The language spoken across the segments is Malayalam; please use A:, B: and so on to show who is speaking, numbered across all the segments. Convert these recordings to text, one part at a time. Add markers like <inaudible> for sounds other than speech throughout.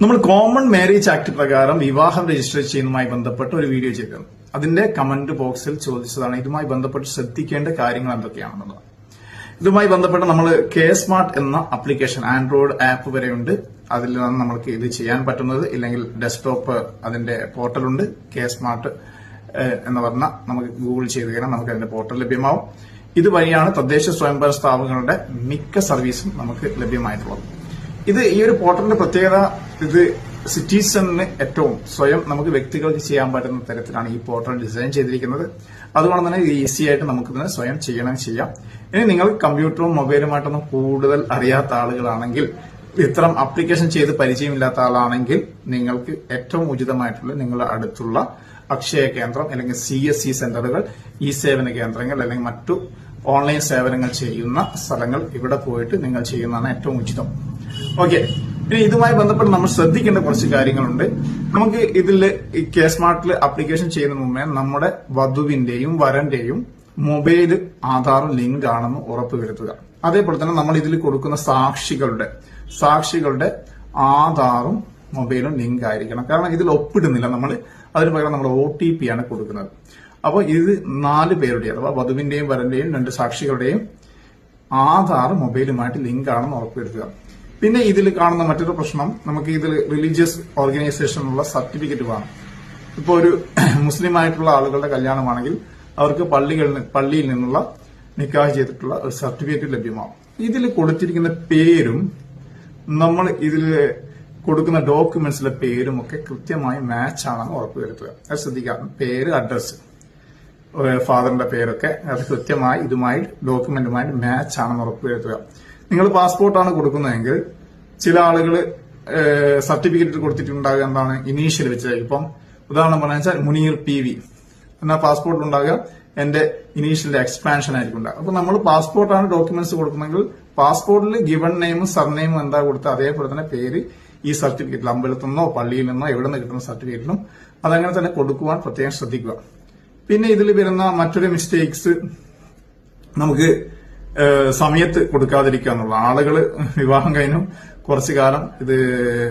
A: നമ്മൾ കോമൺ മാരേജ് ആക്ട് പ്രകാരം വിവാഹം രജിസ്റ്റർ ചെയ്യുന്നതുമായി ബന്ധപ്പെട്ട ഒരു വീഡിയോ ചെയ്തിരുന്നു. അതിന്റെ കമന്റ് ബോക്സിൽ ചോദിച്ചതാണ് ഇതുമായി ബന്ധപ്പെട്ട് ശ്രദ്ധിക്കേണ്ട കാര്യങ്ങൾ എന്തൊക്കെയാണെന്നുള്ളത്? ഇതുമായി ബന്ധപ്പെട്ട് നമ്മൾ കെ സ്മാർട്ട് എന്ന ആപ്ലിക്കേഷൻ ആൻഡ്രോയിഡ് ആപ്പ് വരെയുണ്ട് അതിൽ നിന്നാണ് നമ്മൾക്ക് ഇത് ചെയ്യാൻ പറ്റുന്നത്. ഇല്ലെങ്കിൽ ഡെസ്ക്ടോപ്പ് അതിന്റെ പോർട്ടലുണ്ട് കെ സ്മാർട്ട് എന്ന് പറഞ്ഞാൽ നമുക്ക് ഗൂഗിൾ ചെയ്ത് കഴിഞ്ഞാൽ നമുക്ക് അതിന്റെ പോർട്ടൽ ലഭ്യമാവും. ഇതുവഴിയാണ് തദ്ദേശ സ്വയംഭരണ സ്ഥാപനങ്ങളുടെ മിക്ക സർവീസും നമുക്ക് ലഭ്യമായിട്ടുള്ളത്. ഇത് ഈ ഒരു പോർട്ടലിന്റെ പ്രത്യേകത ഇത് സിറ്റിസണിന് ഏറ്റവും സ്വയം നമുക്ക് വ്യക്തികൾക്ക് ചെയ്യാൻ പറ്റുന്ന തരത്തിലാണ് ഈ പോർട്ടൽ ഡിസൈൻ ചെയ്തിരിക്കുന്നത്. അതുകൊണ്ട് തന്നെ ഈസി ആയിട്ട് നമുക്ക് ഇതിനെ സ്വയം ചെയ്യണം ചെയ്യാം. ഇനി നിങ്ങൾ കമ്പ്യൂട്ടറും മൊബൈലുമായിട്ടൊന്നും കൂടുതൽ അറിയാത്ത ആളുകളാണെങ്കിൽ ഇത്തരം അപ്ലിക്കേഷൻ ചെയ്ത് പരിചയമില്ലാത്ത ആളാണെങ്കിൽ നിങ്ങൾക്ക് ഏറ്റവും ഉചിതമായിട്ടുള്ള നിങ്ങളുടെ അടുത്തുള്ള അക്ഷയ കേന്ദ്രം അല്ലെങ്കിൽ സി എസ് സി സെന്ററുകൾ ഇ സേവന കേന്ദ്രങ്ങൾ അല്ലെങ്കിൽ മറ്റു ഓൺലൈൻ സേവനങ്ങൾ ചെയ്യുന്ന സ്ഥലങ്ങൾ ഇവിടെ പോയിട്ട് നിങ്ങൾ ചെയ്യുന്നതാണ് ഏറ്റവും ഉചിതം. ഓക്കെ ഇനി ഇതുമായി ബന്ധപ്പെട്ട് നമ്മൾ ശ്രദ്ധിക്കേണ്ട കുറച്ച് കാര്യങ്ങളുണ്ട്. നമുക്ക് ഇതിൽ ഈ കെ സ്മാർട്ടിൽ അപ്ലിക്കേഷൻ ചെയ്യുന്ന മുമ്പേ നമ്മുടെ വധുവിന്റെയും വരന്റെയും മൊബൈൽ ആധാറും ലിങ്ക് ആണെന്ന് ഉറപ്പുവരുത്തുക. അതേപോലെ തന്നെ നമ്മൾ ഇതിൽ കൊടുക്കുന്ന സാക്ഷികളുടെ സാക്ഷികളുടെ ആധാറും മൊബൈലും ലിങ്ക് ആയിരിക്കണം. കാരണം ഇതിൽ ഒപ്പിടുന്നില്ല നമ്മൾ അതിന് പകരം നമ്മൾ ഒ ടി പി ആണ് കൊടുക്കുന്നത്. അപ്പോൾ ഇത് നാല് പേരുടെ അഥവാ വധുവിന്റെയും വരന്റെയും രണ്ട് സാക്ഷികളുടെയും ആധാർ മൊബൈലുമായിട്ട് ലിങ്ക് ആണെന്ന് ഉറപ്പുവരുത്തുക. പിന്നെ ഇതിൽ കാണുന്ന മറ്റൊരു പ്രശ്നം നമുക്ക് ഇതിൽ റിലീജിയസ് ഓർഗനൈസേഷനുള്ള സർട്ടിഫിക്കറ്റ് വേണം. ഇപ്പോൾ ഒരു <clears throat> മുസ്ലിം ആയിട്ടുള്ള ആളുകളുടെ കല്യാണമാണെങ്കിൽ അവർക്ക് പള്ളികളിൽ പള്ളിയിൽ നിന്നുള്ള നിക്കാഹ് ചെയ്തിട്ടുള്ള ഒരു സർട്ടിഫിക്കറ്റ് ലഭ്യമാവും. ഇതിൽ കൊടുത്തിരിക്കുന്ന പേരും നമ്മൾ ഇതിൽ കൊടുക്കുന്ന ഡോക്യുമെന്റ്സിലെ പേരും ഒക്കെ കൃത്യമായി മാച്ച് ആണെന്ന് ഉറപ്പുവരുത്തുക അത് ശ്രദ്ധിക്കാം. പേര് അഡ്രസ് ഫാദറിന്റെ പേരൊക്കെ അത് കൃത്യമായി ഇതുമായി ഡോക്യുമെന്റുമായി മാച്ച് ആണെന്ന് ഉറപ്പുവരുത്തുക നിങ്ങൾ പാസ്പോർട്ടാണ് കൊടുക്കുന്നതെങ്കിൽ ചില ആളുകൾ സർട്ടിഫിക്കറ്റ് കൊടുത്തിട്ടുണ്ടാകുക എന്താണ് ഇനീഷ്യൽ വെച്ച് ഇപ്പം ഉദാഹരണം പറഞ്ഞു വെച്ചാൽ മുനീർ പി വി. എന്നാൽ പാസ്പോർട്ട് ഉണ്ടാകുക എന്റെ ഇനീഷ്യലിന്റെ എക്സ്പാൻഷൻ ആയിരിക്കും അപ്പൊ നമ്മൾ പാസ്പോർട്ടാണ് ഡോക്യുമെന്റ്സ് കൊടുക്കുന്നെങ്കിൽ പാസ്പോർട്ടിൽ ഗിവൺ നെയിമും സർനെയിമും എന്താ കൊടുത്ത അതേപോലെ തന്നെ പേര് ഈ സർട്ടിഫിക്കറ്റിൽ അമ്പലത്തിൽ നിന്നോ പള്ളിയിൽ നിന്നോ എവിടെ നിന്ന് കിട്ടുന്ന സർട്ടിഫിക്കറ്റിലും അതങ്ങനെ തന്നെ കൊടുക്കുവാൻ പ്രത്യേകം ശ്രദ്ധിക്കുക. പിന്നെ ഇതിൽ വരുന്ന മറ്റൊരു മിസ്റ്റേക്സ് നമുക്ക് സമയത്ത് കൊടുക്കാതിരിക്കുക എന്നുള്ള. ആളുകൾ വിവാഹം കഴിഞ്ഞു കുറച്ചു കാലം ഇത്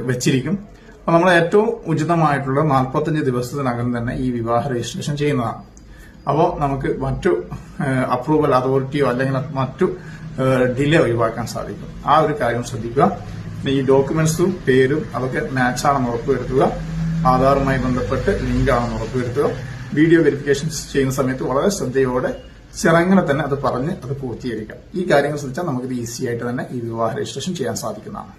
A: വെച്ചിരിക്കും. അപ്പൊ നമ്മൾ ഏറ്റവും ഉചിതമായിട്ടുള്ള നാൽപ്പത്തഞ്ച് ദിവസത്തിനകം തന്നെ ഈ വിവാഹ രജിസ്ട്രേഷൻ ചെയ്യുന്നതാണ്. അപ്പോൾ നമുക്ക് മറ്റു അപ്രൂവൽ അതോറിറ്റിയോ അല്ലെങ്കിൽ മറ്റു ഡിലേ ഒഴിവാക്കാൻ സാധിക്കും. ആ ഒരു കാര്യം ശ്രദ്ധിക്കുക. ഈ ഡോക്യുമെന്റ്സും പേരും അതൊക്കെ മാച്ചാണെന്ന് ഉറപ്പുവരുത്തുക. ആധാറുമായി ബന്ധപ്പെട്ട് ലിങ്കാണെന്ന് ഉറപ്പുവരുത്തുക. വീഡിയോ വെരിഫിക്കേഷൻ ചെയ്യുന്ന സമയത്ത് വളരെ ശ്രദ്ധയോടെ ചിറങ്ങനെ തന്നെ അത് പറഞ്ഞ് അത് പൂർത്തീകരിക്കാം. ഈ കാര്യങ്ങൾ ശ്രദ്ധിച്ചാൽ നമുക്ക് ഈസി ആയിട്ട് തന്നെ ഈ വിവാഹ രജിസ്ട്രേഷൻ ചെയ്യാൻ സാധിക്കുന്നതാണ്.